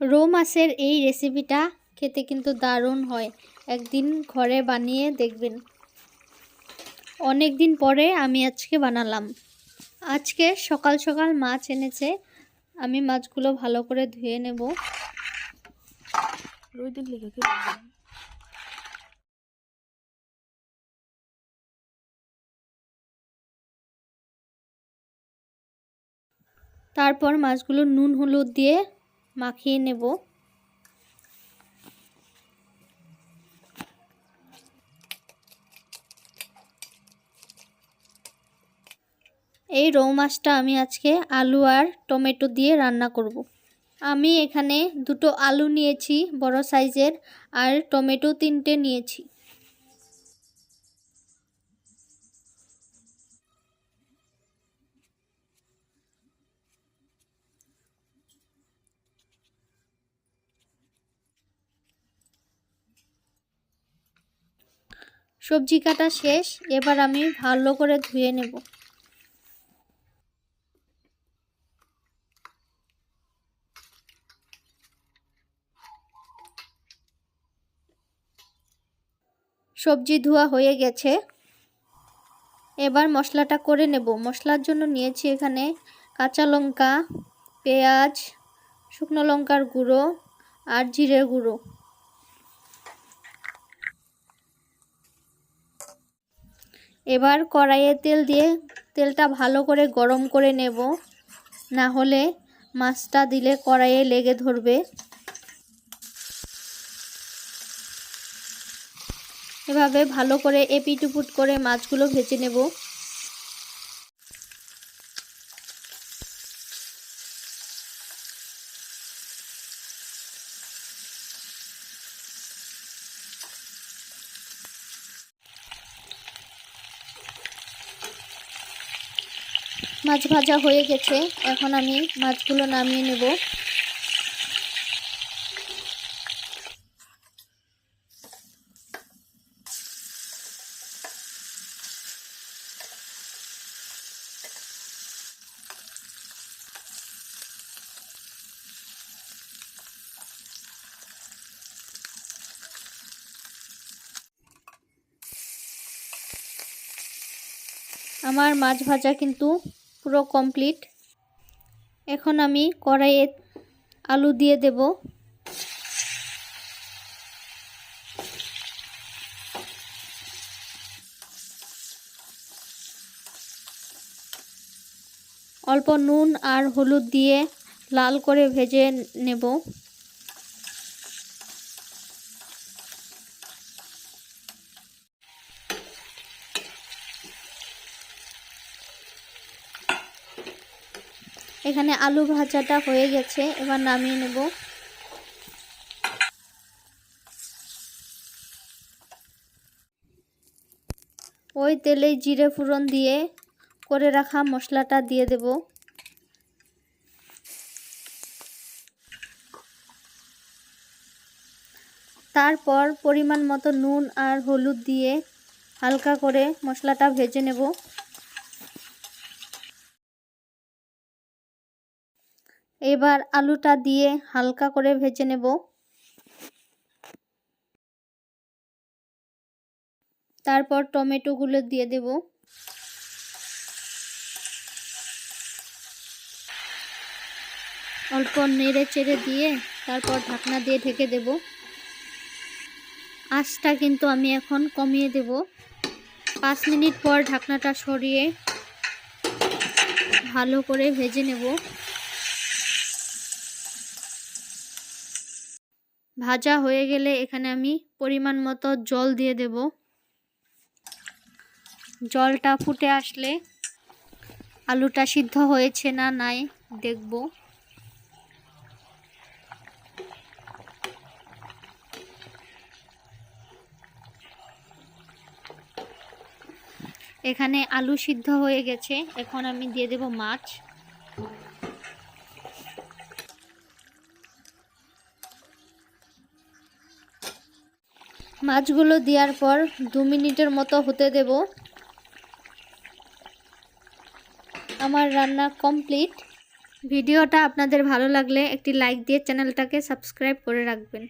রৌ মাছের এই রেসিপিটা খেতে কিন্তু দারুণ হয়। একদিন ঘরে বানিয়ে দেখবেন। অনেক দিন পরে আমি আজকে বানালাম। আজকে সকাল সকাল মাছ এনেছে। আমি মাছগুলো ভালো করে ধুয়ে নেব? তারপর মাছগুলো নুন হলুদ দিয়ে মাখিয়ে নেব এই রৌ মাছটা আমি আজকে আলু আর টমেটো দিয়ে রান্না করব। আমি এখানে দুটো আলু নিয়েছি, বড় সাইজের, আর টমেটো তিনটে নিয়েছি সবজি কাটা শেষ, এবার আমি ভালো করে ধুয়ে নেব। সবজি ধোয়া হয়ে গেছে। এবার মশলাটা করে নেব। মশলার জন্য নিয়েছি এখানে কাঁচা লঙ্কা, পেঁয়াজ, শুকনো লঙ্কার গুঁড়ো আর জিরের গুঁড়ো। এবার কড়াইয়ে তেল দিয়ে তেলটা ভালো করে গরম করে নেব। না হলে মাছটা দিলে কড়াইয়ে লেগে ধরবে। এভাবে ভালো করে এপিটুপুট করে মাছগুলো ভেজে নেব। মাছ ভাজা হয়ে গেছে। এখন আমি মাছগুলো নামিয়ে নেব। আমার মাছ ভাজা কিন্তু পুরো কমপ্লিট এখন আমি কড়াইয়ে আলু দিয়ে দেব। অল্প নুন আর হলুদ দিয়ে লাল করে ভেজে নেব। এখানে আলু ভাজাটা হয়ে গেছে, এবার নামিয়ে নেব। ওই তেলে জিরে ফোড়ন দিয়ে করে রাখা মশলাটা দিয়ে দেব। তারপর পরিমাণ মতো নুন আর হলুদ দিয়ে হালকা করে মশলাটা ভেজে নেব। এবার আলুটা দিয়ে হালকা করে ভেজে নেব। তারপর টমেটোগুলো দিয়ে দেব। অল্প নেড়ে চেড়ে দিয়ে তারপর ঢাকনা দিয়ে ঢেকে দেব। আঁচটা কিন্তু আমি এখন কমিয়ে দেব। পাঁচ মিনিট পর ঢাকনাটা সরিয়ে ভালো করে ভেজে নেব। ভাজা হয়ে গেলে এখানে আমি পরিমাণ মতো জল দিয়ে দেব। জলটা ফুটে আসলে আলুটা সিদ্ধ হয়েছে না নাই দেখব। এখানে আলু সিদ্ধ হয়ে গেছে, এখন আমি দিয়ে দেব মাছ। মাছগুলো দেওয়ার পর দু মিনিটের মতো হতে দেব। আমার রান্না কমপ্লিট। ভিডিওটা আপনাদের ভালো লাগলে একটি লাইক দিয়ে চ্যানেলটাকে সাবস্ক্রাইব করে রাখবেন।